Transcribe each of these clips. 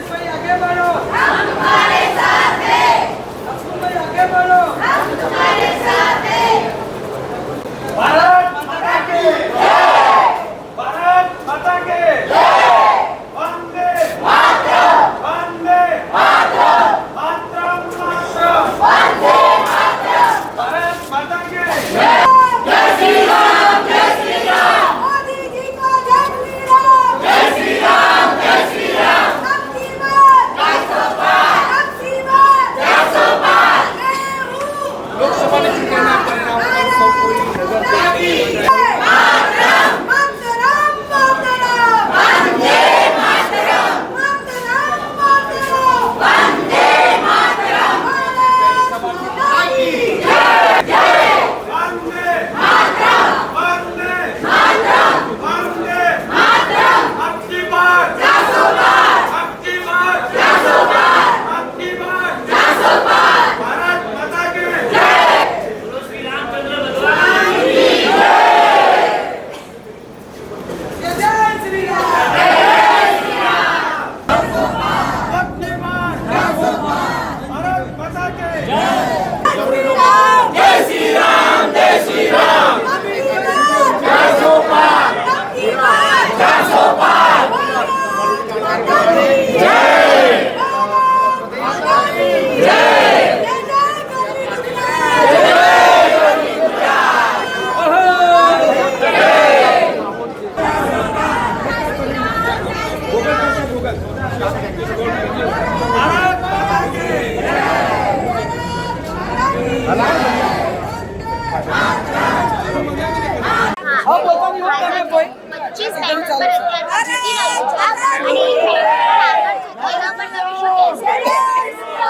foi a Guevara.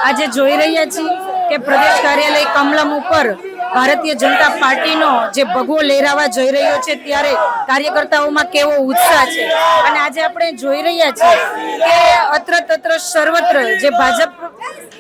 આજે જોઈ રહ્યા છીએ કે પ્રદેશ કાર્યાલય કમલમ ઉપર ભારતીય જનતા પાર્ટીનો જે ભગવો લહેરાવા જઈ રહ્યો છે, ત્યારે કાર્યકર્તાઓમાં કેવો ઉત્સાહ છે? અને આજે આપણે જોઈ રહ્યા છીએ કે અત્ર તત્ર સર્વત્ર જે ભાજપ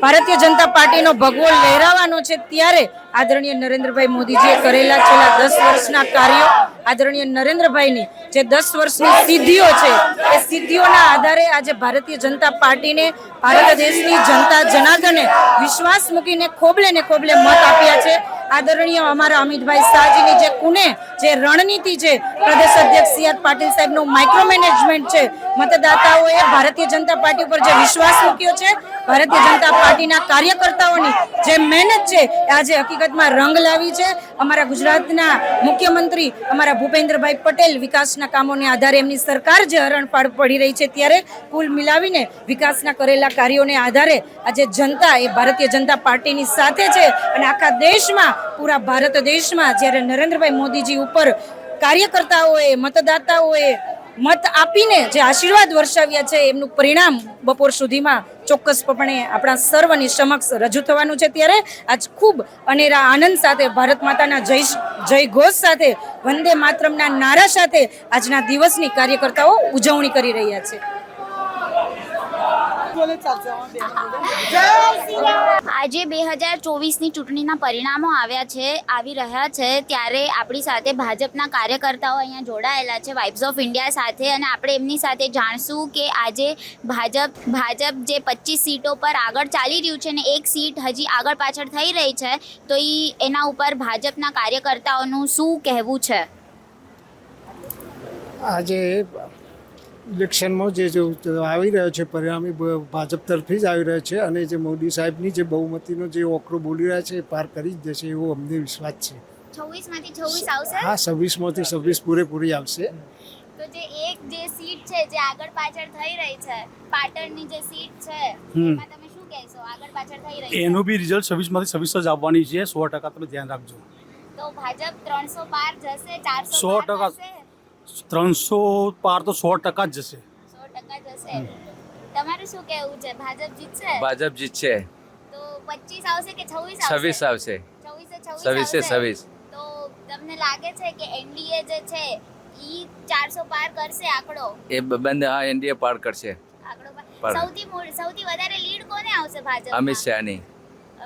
ભારતીય જનતા પાર્ટીનો ભગવો લહેરાવાનો છે, ત્યારે આદરણીય નરેન્દ્રભાઈ મોદીજીએ કરેલા છેલ્લા દસ વર્ષના કાર્યો આદરણીય નરેન્દ્રભાઈની જે દસ વર્ષની સિદ્ધિઓ છે, એ સિદ્ધિઓના આધારે આજે ભારતીય જનતા પાર્ટીને, ભારત દેશની જનતા જનાર્દને વિશ્વાસ મૂકીને ખોબલે ને ખોબલે મત આપ્યા છે. આદરણીય અમારા અમિતભાઈ શાહજીની જે કુને, જે રણનીતિ છે, પ્રદેશ અધ્યક્ષ સી આર પાટીલ સાહેબનું માઇક્રો મેનેજમેન્ટ છે મતદાતાઓએ ભારતીય જનતા પાર્ટી ઉપર જે વિશ્વાસ મૂક્યો છે, ભારતીય જનતા પાર્ટીના કાર્યકર્તાઓની જે મહેનત છે, એ આજે હકીકતમાં રંગ લાવી છે. અમારા ગુજરાતના મુખ્યમંત્રી અમારા ભૂપેન્દ્રભાઈ પટેલ વિકાસના કામોને આધારે એમની સરકાર જે હરણફાળ પડી રહી છે ત્યારે કુલ મિલાવીને વિકાસના કરેલા કાર્યોને આધારે આજે જનતા એ ભારતીય જનતા પાર્ટીની સાથે છે અને આખા દેશમાં, પૂરા ભારત દેશમાં જ્યારે નરેન્દ્રભાઈ મોદીજી ઉપર કાર્યકર્તાઓએ, મતદાતાઓએ મત આપીને જે આશીર્વાદ વર્ષાવ્યા છે, એમનું પરિણામ બપોર સુધીમાં ચોક્કસપણે આપણા સર્વની સમક્ષ રજૂ થવાનું છે. ત્યારે આજ ખૂબ અનેરા આનંદ સાથે ભારત માતાના જય જય ઘોષ સાથે, વંદે માતરમના નારા સાથે આજના દિવસની કાર્યકર્તાઓ ઉજવણી કરી રહ્યા છે. આજે બે હજાર ચોવીસની ચૂંટણીના પરિણામો આવ્યા છે, આવી રહ્યા છે, ત્યારે આપણી સાથે ભાજપના કાર્યકર્તાઓ અહીંયા જોડાયેલા છે વાઇબ્સ ઓફ ઇન્ડિયા સાથે, અને આપણે એમની સાથે જાણશું કે આજે ભાજપ ભાજપ જે પચીસ સીટો પર આગળ ચાલી રહ્યું છે ને એક સીટ હજી આગળ પાછળ થઈ રહી છે, તો એ એના ઉપર ભાજપના કાર્યકર્તાઓનું શું કહેવું છે? આજે ઇલેક્શનમાં જે જો આવી રહ્યો છે પરિણામી ભાજપ તરફથી જ આવી રહ્યો છે અને જે મોદી સાહેબની જે બહુમતીનો જે ઓકરો બોલી રહ્યા છે એ પાર કરી જ દેશે એવો અમને વિશ્વાસ છે. હા છવ્વીસમાંથી છવ્વીસ પૂરેપૂરી આવશે. તો જે એક જે સીટ છે જે આગળ પાછળ થઈ રહી છે પાટણની જે સીટ છે હમ. એમાં તમે શું કહેશો? આગળ પાછળ થઈ રહી છે? એનું બી રિઝલ્ટ છવ્વીસમાંથી છવ્વીસ જ આવવાની છે. સો ટકા તમે ધ્યાન રાખજો. તો ભાજપ ત્રણસો પાર જશે ચારસો સો ટકા. ત્રણસો પાર તો સો ટકા જ જશે. સો ટકા જશે. તમારું શું કહેવું છે? ભાજપ જીતશે? ભાજપ જીતશે. તો પચીસ આવશે કે છવ્વીસ છવ્વીસ આવશે. છવ્વીસે છવ્વીસ છવ્વીસે આવશે? છવ્વીસ. તો તમને લાગે છે કે એનડીએ જે છે ઈ ચારસો પાર કરશે આંકડો? એ બંધ બંને હા એનડીએ પાર કરશે. આંકડો. સૌથી સૌથી વધારે લીડ કોને આવશે ભાજપ અમિત શાહની.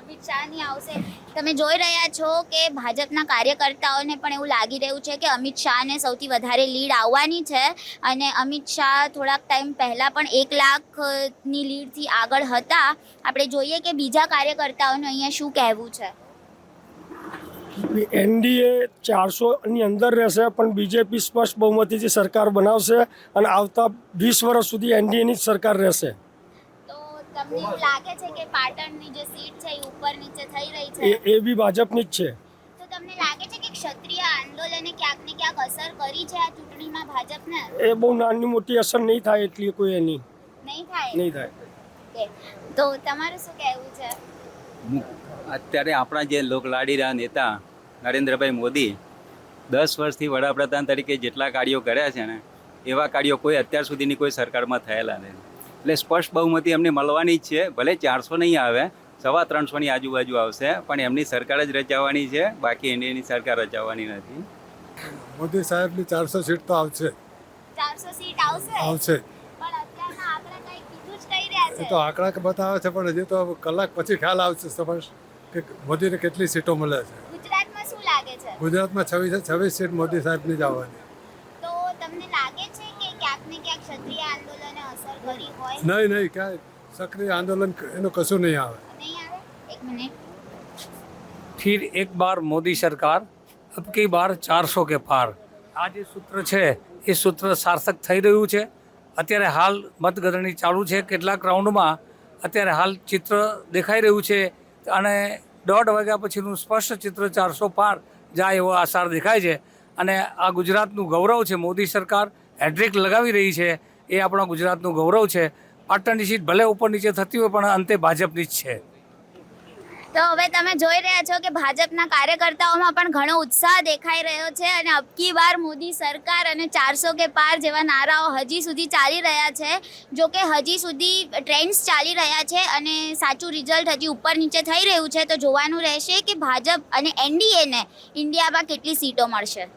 અમિત શાહની આવશે. તમે જોઈ રહ્યા છો કે ભાજપના કાર્યકર્તાઓને પણ એવું લાગી રહ્યું છે કે અમિત શાહને સૌથી વધારે લીડ આવવાની છે અને અમિત શાહ થોડાક ટાઈમ પહેલાં પણ એક લાખની લીડથી આગળ હતા. આપણે જોઈએ કે બીજા કાર્યકર્તાઓને અહીંયા શું કહેવું છે? એનડીએ ચારસોની અંદર રહેશે, પણ બીજેપી સ્પષ્ટ બહુમતીથી સરકાર બનાવશે અને આવતા વીસ વર્ષ સુધી એનડીએની જ સરકાર રહેશે. તમને એવું લાગે છે કે પાટણની જે સીટ છે એ ઉપર નીચે થઈ રહી છે? એ બી ભાજપની જ છે. તો તમને લાગે છે કે ક્ષત્રિય આંદોલને ક્યાંક ને ક્યાંક અસર કરી છે આ ચૂંટણીમાં ભાજપને? એ બહુ નાની મોટી અસર નહીં થાય એટલી કોઈ એની. નહીં થાય? નહીં થાય. તો તમારું શું કહેવું છે? અત્યારે આપણા જે લોકલાડીલા નેતા નરેન્દ્રભાઈ મોદી દસ વર્ષથી વડાપ્રધાન તરીકે જેટલા કાર્યો કર્યા છે ને એવા કાર્યો કોઈ અત્યાર સુધીની કોઈ સરકારમાં થયેલા નથી. એટલે સ્પષ્ટ બહુમતી એમને મળવાની જ છે. ભલે ચારસો નહીં આવે સવા ત્રણસોની આજુબાજુ આવશે પણ એમની સરકાર જ રચાવવાની છે. બાકી એની સરકાર રચાવવાની નથી. મોદી સાહેબની ચારસો સીટ તો આવશે. ચારસો સીટ આવશે? આવશે. પણ અત્યારના આંકડા કઈ કીધું જ કહી રહ્યા એ તો આંકડા કે બતાવે છે પણ હજી તો કલાક પછી ખ્યાલ આવશે સમજ કે મોદીને કેટલી સીટો મળે છે. ગુજરાતમાં શું લાગે છે? ગુજરાતમાં છવ્વીસ છવ્વીસ સીટ મોદી સાહેબની જ આવવાની. નહીં નહીં કાંઈ સક્રિય આંદોલન એનું કશું નહીં આવે. નહીં એક ફિર એક બાર મોદી સરકાર અબકી બાર ચારસો કે પાર. આ જે સૂત્ર છે એ સૂત્ર સાર્થક થઈ રહ્યું છે. અત્યારે હાલ મતગણતરી ચાલુ છે. કેટલાક રાઉન્ડમાં અત્યારે હાલ ચિત્ર દેખાઈ રહ્યું છે અને દોઢ વાગ્યા પછીનું સ્પષ્ટ ચિત્ર ચારસો પાર જાય એવો આસાર દેખાય છે. અને આ ગુજરાતનું ગૌરવ છે. મોદી સરકાર હેડ્રિક લગાવી રહી છે. એ આપણા ગુજરાતનું ગૌરવ છે. પાટણની સીટ ભલે ઉપર નીચે થતી હોય, પણ અંતે ભાજપની જ છે. તો હવે તમે જોઈ રહ્યા છો કે ભાજપના કાર્યકર્તાઓમાં પણ ઘણો ઉત્સાહ દેખાઈ રહ્યો છે અને અબકી બાર મોદી સરકાર અને ચારસો કે પાર જેવા નારાઓ હજી સુધી ચાલી રહ્યા છે. જો કે હજી સુધી ટ્રેન્ડ્સ ચાલી રહ્યા છે અને સાચું રિઝલ્ટ હજી ઉપર નીચે થઈ રહ્યું છે, તો જોવાનું રહેશે કે ભાજપ અને એનડીએને ઇન્ડિયામાં કેટલી સીટો મળશે.